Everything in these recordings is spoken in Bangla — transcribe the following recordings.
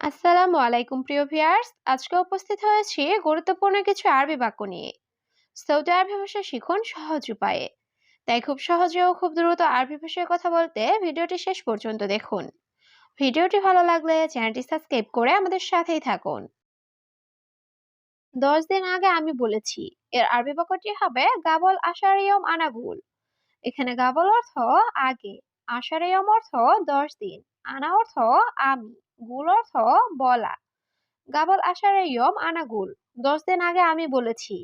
আসসালামু আলাইকুম, প্রিয় ভিউয়ার্স। আজকে উপস্থিত হয়েছি গুরুত্বপূর্ণ কিছু আরবি বাক্য নিয়ে। সৌদি আরবি ভাষা শিখুন সহজ উপায়ে। তাই খুব সহজে ও খুব দ্রুত আরবি ভাষায় কথা বলতে ভিডিওটি শেষ পর্যন্ত দেখুন। ভিডিওটি ভালো লাগলে চ্যানেলটি সাবস্ক্রাইব করে আমাদের সাথেই থাকুন। দশ দিন আগে আমি বলেছি, এর আরবি বাক্যটি হবে গাবল আশারিয়ম আনাগুল এখানে গাবল অর্থ আগে আশারিয়ম অর্থ দশ দিন, আনা অর্থ আমি। গুল অর্থ বলা। গাবল আশারে ইয়ম আনাগুল। দশ দিন আগে আমি বলেছি।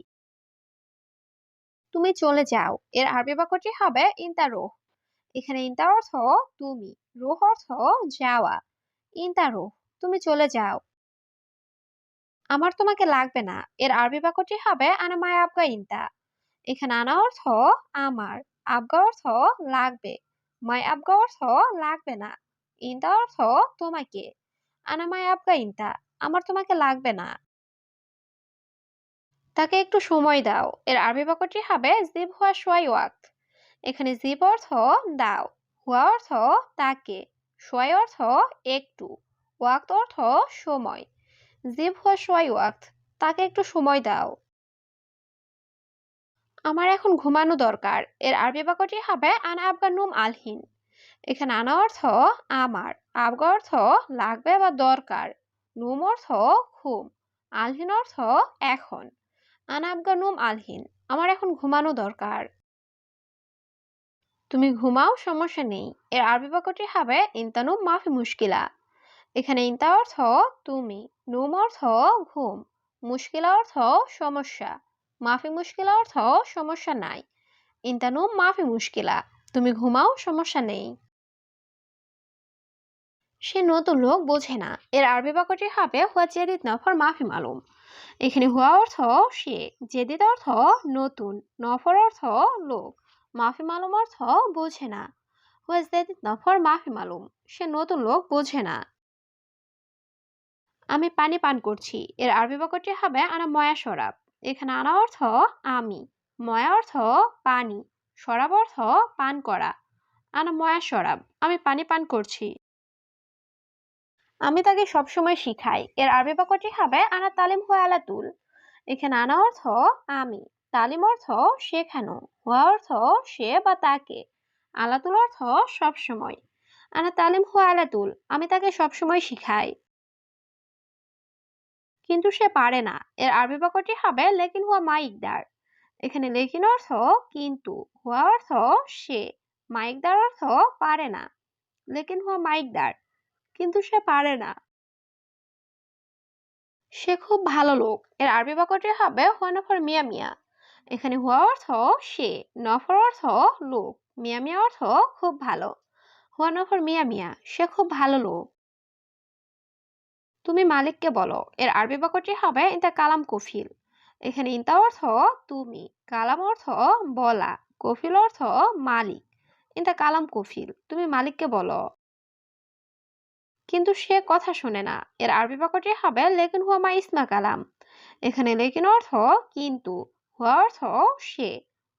তুমি চলে যাও। এর আরবি বাক্যটি হবে ইন্তা রোহ। এখানে ইন্তা অর্থ তুমি। রোহ অর্থ যাওয়া। ইন্তা রোহ, তুমি চলে যাও। আমার তোমাকে লাগবে না। এর আরবি বাক্যটি হবে আনা মায় আবগা ইন্তা। এখানে আনা অর্থ আমার। আবগা অর্থ লাগবে। মায় আবগা অর্থ লাগবে না। ইন্তা অর্থ তোমাকে। আনামায় আবগা ইন্তা আমার তোমাকে লাগবে না। তাকে একটু সময় দাও। এর আরবি বাক্যটি হবে জিব হুয়া সোয়াই ওয়াক এখানে জিব অর্থ দাও, হুয়া অর্থ তাকে, সোয়াই অর্থ একটু, ওয়াক্ত অর্থ সময়। জিব হুয়া সোয়াই ওয়াক্ত, তাকে একটু সময় দাও। আমার এখন ঘুমানো দরকার। এর আরবি বাক্যটি হবে, আনা আবগা নুম আলহিন। এখানে আনা অর্থ আমার, আবগা অর্থ লাগবে বা দরকার, নুম অর্থ ঘুম, আলহিন অর্থ এখন আনাবগা নুম আলহীন, আমার এখন ঘুমানো দরকার। তুমি ঘুমাও, সমস্যা নেই, এর আরবি বাক্যটি হবে ইন্তানুম মাফি মুশকিলা, এখানে ইন্তা অর্থ তুমি, নুম অর্থ ঘুম, মুশকিলা অর্থ সমস্যা, মাফি মুশকিলা অর্থ সমস্যা নাই ইন্তানুম মাফি মুশকিলা, তুমি ঘুমাও, সমস্যা নেই। সে নতুন লোক বোঝে না। এর আরবি বাক্যটি হবে, হুয়া জেদিদ নফর মাফি মালুম। এখানে হুয়া অর্থ সে, জেদিদ অর্থ নতুন নফর অর্থ লোক। মাফি মালুম অর্থ বোঝে না। হুয়া জেদিদ নফর মাফি মালুম। সে নতুন লোক বোঝে না। আমি পানি পান করছি। এর আরবি বাক্যটি হবে, আনা ময়া সরাব এখানে আনা অর্থ আমি। ময়া অর্থ পানি। সরাব অর্থ পান করা। আনা ময়া সরাব আমি পানি পান করছি। আমি তাকে সবসময় শিখাই। এর আরবি বাক্যটি হবে, আনা তালিম হুয়া আলা তুল। এখানে আনা অর্থ, আমি। তালিম অর্থ, শেখানো। হুয়া অর্থ, সে বা তাকে। আলাতুল অর্থ, সবসময়। আনা তালিম হুয়া আলাতুল আমি তাকে সবসময় শিখাই। কিন্তু সে পারে না। এর আরবি বাক্যটি হবে, লেকিন হুয়া মা ইকদার এখানে লেকিন অর্থ, কিন্তু। হুয়া অর্থ, সে। মাইকদার অর্থ, পারে না। লেকিন হুয়া মাইকদার। কিন্তু সে পারে না। সে খুব ভালো লোক। এর আরবি বাক্যটি হবে হুয়া নফর মিয়া মিয়া। এখানে হুয়া অর্থ সে নফর অর্থ লোক। মিয়া মিয়া অর্থ খুব ভালো। হুয়া নফর মিয়া মিয়া। সে খুব ভালো লোক। তুমি মালিককে বলো। এর আরবি বাক্যটি হবে ইন্তা কালাম কফিল। এখানে ইন্তা অর্থ তুমি। কালাম অর্থ বলা। কফিল অর্থ মালিক। ইন্তা কালাম কফিল। তুমি মালিককে বলো। কিন্তু সে কথা শোনে না। এর আরবি বাক্যটি হবে লেকিন হুয়া মা ইসমা কালাম। এখানে লেকিন অর্থ কিন্তু, হুয়া অর্থ সে।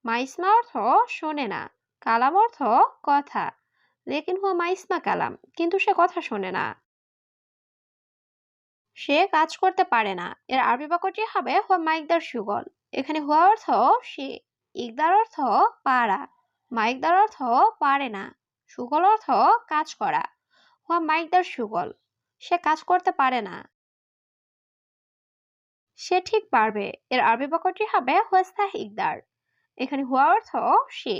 মা ইসমা অর্থ শোনে না, কালাম অর্থ কথা। লেকিন হুয়া মা ইসমা কালাম, কিন্তু সে কথা শোনে না। সে কাজ করতে পারে না। এর আরবি বাক্যটি হবে হুয়া মাইকদার সুগল। এখানে হুয়া অর্থ সে, ইকদার অর্থ পারা মাইকদার অর্থ পারে না। সুগল অর্থ কাজ করা। হুয়া মাইকদার সুগল। সে কাজ করতে পারে না। সে ঠিক পারবে। এর আরবি বাক্যটি হবে হুয়াস্তাহ ইকদার। এখানে হুয়া অর্থ সে,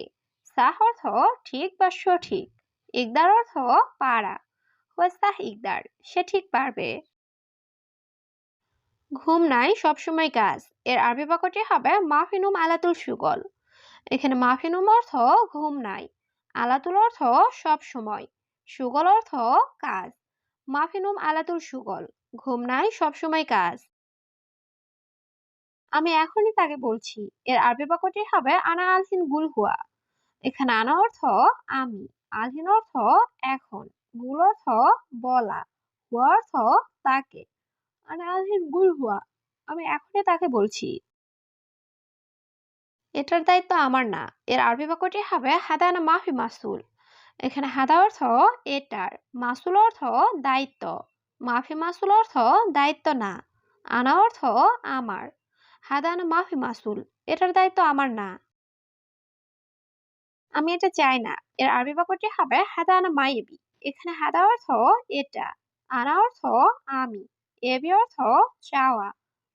সাহ অর্থ ঠিক বা সঠিক। ইকদার অর্থ পারা। হুয়াস্তাহ ইকদার, সে ঠিক পারবে। ঘুম নাই, সবসময় কাজ। এর আরবি বাক্যটি হবে মাফিনুম আলাতুল সুগল। এখানে মাফিনুম অর্থ ঘুম নাই। আলাতুল অর্থ সব সময় সুগল অর্থ কাজ। মাফিনুম আলাতুল সুগল, ঘুম নাই সবসময় কাজ। আমি এখনই তাকে বলছি, এর আরবি বাক্যটি হবে আনা আলহিন গুল হুয়া। এখানে আনা অর্থ আমি, আলহিন অর্থ এখন, গুল অর্থ বলা, হুয়া অর্থ তাকে। আনা আলহিন গুল হুয়া, আমি এখনই তাকে বলছি। এটার দায়িত্ব আমার না, এর আরবি বাক্যটি হবে হাদানা মাফি মাসুল এখানে হাদা অর্থ এটার, মাসুল অর্থ দায়িত্ব, মাফি মাসুল অর্থ দায়িত্ব না, আনা অর্থ আমার, হাদানা মাফি মাসুল, এটার দায়িত্ব আমার না। আমি এটা চাই না, এর আরবি বাক্যটি হবে হাদানা মাইবি, এখানে হাদা অর্থ এটা, আনা অর্থ আমি, এবি অর্থ চাওয়া,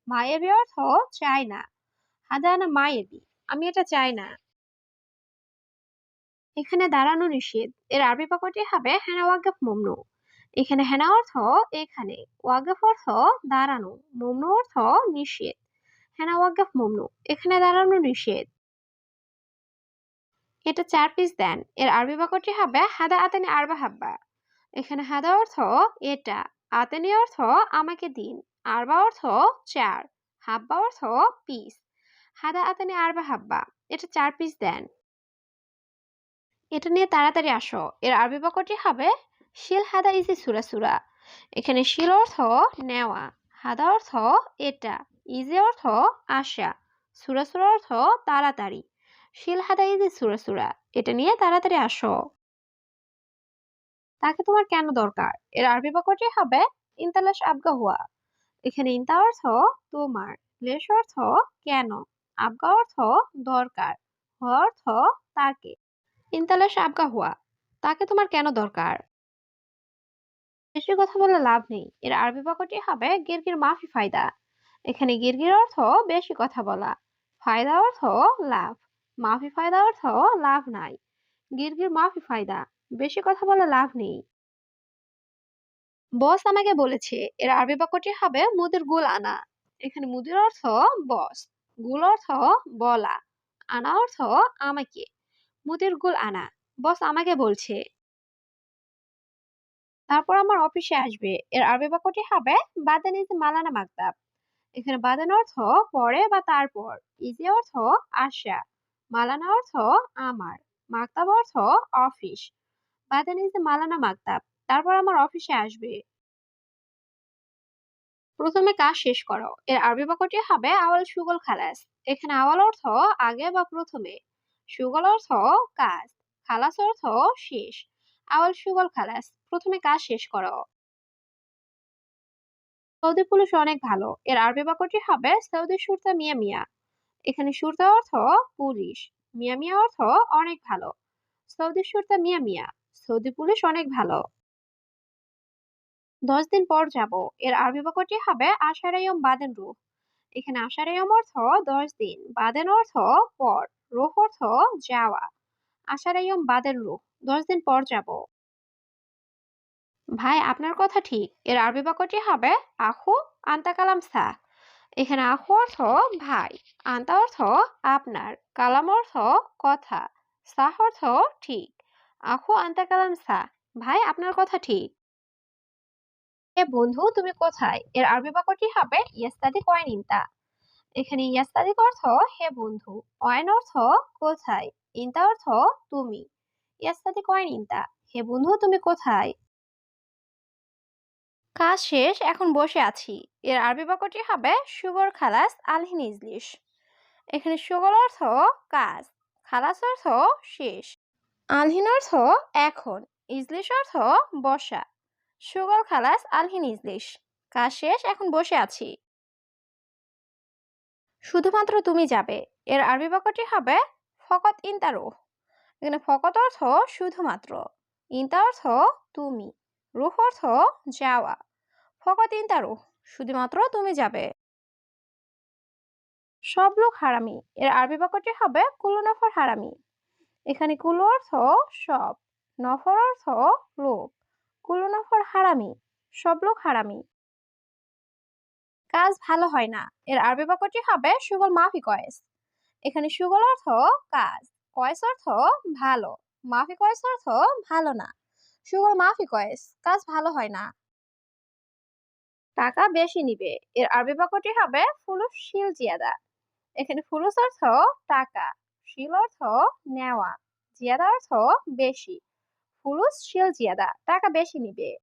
মায়েবি অর্থ চাই না, হাদানা মায়েবি আমি এটা চাই না। এখানে দাঁড়ানো নিষেধ। এর আরবি বাক্যটি হবে হেনা ওয়াগফ মমনু। এখানে হেনা অর্থ এখানে ওয়াগফ অর্থ দাঁড়ানো, মমনু অর্থ নিষেধ। হেনা ওয়াগফ মমনু, এখানে দাঁড়ানো নিষেধ। এটা চার পিস দেন। এর আরবি বাক্যটি হবে হাদা আতেনি আরবা হাব্বা। এখানে হাদা অর্থ এটা, আতেনি অর্থ আমাকে দিন, আরবা অর্থ চার, হাব্বা অর্থ পিস হাদা আতেনি আরবা হাব্বা, এটা চার পিস দেন। এটা নিয়ে তাড়াতাড়ি আসো। এর আরবি বাক্যটি হবে, শিল হাদা ইজি সুরা সুরা। এখানে শিল অর্থ নেওয়া, হাদা অর্থ এটা, ইজি অর্থ আসা, সুরা সুরা অর্থ তাড়াতাড়ি। শিল হাদা ইজি সুরা সুরা। এটা নিয়ে তাড়াতাড়ি আসো। তাকে তোমার কেন দরকার? এর আরবি বাক্যটি হবে, ইনতালাশ আবগা হুয়া এখানে ইনতা অর্থ তোমার, লেশ অর্থ কেন, আবগা অর্থ দরকার হুয়া অর্থ তাকে। ইনতালাশ আবগা হুয়া, তাকে তোমার কেন দরকার? বেশি কথা বলে লাভ নেই। এর আরবি বাক্যটি হবে গিরগির মাফি ফায়দা। এখানে গিরগির অর্থ বেশি কথা বলা। ফায়দা অর্থ লাভ। মাফি ফায়দা অর্থ লাভ নাই। গিরগির মাফি ফায়দা। বেশি কথা বলে লাভ নেই। বস আমাকে বলেছে, এর আরবি বাক্যটি হবে মুদির গুল আনা। এখানে মুদির অর্থ বস, গুল অর্থ বলা। আনা অর্থ আমাকে। মুদির গুল আনা। বস আমাকে বলছে। তারপর আমার অফিসে আসবে। এর আরবি বাক্যটি হবে, বাদান ইজ মালানা মাকতাব এখানে বাদান অর্থ, পরে বা তারপর। ইজি অর্থ আসা মালানা অর্থ, আমার। মাকতাব অর্থ, অফিস। বাদান ইজ মালানা মাকতাব তারপর আমার অফিসে আসবে। প্রথমে কাজ শেষ করো। এর আরবি বাক্যটি হবে, আওয়াল সুগল খালাস। এখানে আওয়াল অর্থ, আগে বা প্রথমে। সুগল অর্থ কাজ খালাস অর্থ শেষ। আওয়াল সুগল খালাস, প্রথমে কাজ শেষ করো। সৌদি পুলিশ অনেক ভালো। এর আরবি বাক্যটি হবে সৌদি সুরতা মিয়া মিয়া। এখানে সুরতা অর্থ পুলিশ, মিয়া মিয়া অর্থ অনেক ভালো। সৌদি সুরতা মিয়া মিয়া, সৌদি পুলিশ অনেক ভালো। দশ দিন পর যাব। এর আরবি বাক্যটি হবে আশারাইয়ম বাদেন রুহ। এখানে আশারাইয়ম অর্থ দশ দিন বাদেন অর্থ পর। রুহ অর্থ যাওয়া। আশারাইয়ম বাদের রুহ, দশ দিন পর যাব। ভাই, আপনার কথা ঠিক। এর আরবি বাক্যটি হবে আখু আন্তা কালাম সা। এখানে আখু অর্থ ভাই, আন্তা অর্থ আপনার, কালাম অর্থ কথা সাহ অর্থ ঠিক। আখু আন্তা কালাম সা। ভাই, আপনার কথা ঠিক। এ বন্ধু, তুমি কোথায়? এর আরবি বাক্যটি হবে ইয়াস্তাদি কয়েন ইন্তা এখানে ইয়াস্তাদিক অর্থ হে বন্ধু, অয়ন অর্থ কোথায়, ইন্তা অর্থ তুমি। ইয়াস্তাদি কয়েন ইন্তা, হে বন্ধু, তুমি কোথায়? কাজ শেষ, এখন বসে আছি। এর আরবি বাক্যটি হবে সুগর খালাস আলহিন ইজলিশ। এখানে সুগর অর্থ কাজ, খালাস অর্থ শেষ, আলহিন অর্থ এখন, ইজলিশ অর্থ বসা। সুগর খালাস আলহিন ইজলিশ। কাজ শেষ, এখন বসে আছি। শুধুমাত্র তুমি যাবে। এর আরবি বাক্যটি হবে ফকত ইন্তারো। এখানে ফকত অর্থ শুধুমাত্র। ইন্তা অর্থ তুমি। রুহ অর্থ যাওয়া। ফকত ইন্তা রুহ শুধুমাত্র তুমি যাবে। সব লোক হারামি। এর আরবি বাক্যটি হবে কুলু নফর হারামি। এখানে কুলু অর্থ সব, নফর অর্থ লোক। কুলু নফর হারামি। সব লোক হারামি। কাজ ভালো হয় না। এর আরবি বাক্যটি হবে সুগল মাফি কয়েস। এখানে সুগল অর্থ কাজ, কয়েস অর্থ ভালো। মাফি কয়েস অর্থ ভালো না। সুগল মাফি কয়েস, কাজ ভালো হয় না। টাকা বেশি নিবে। এর আরবি বাক্যটি হবে ফুলুস শিল জিয়াদা। এখানে ফুলুস অর্থ টাকা, শিল অর্থ নেওয়া, জিয়াদা অর্থ বেশি। ফুলুস শিল জিয়াদা, টাকা বেশি নিবে।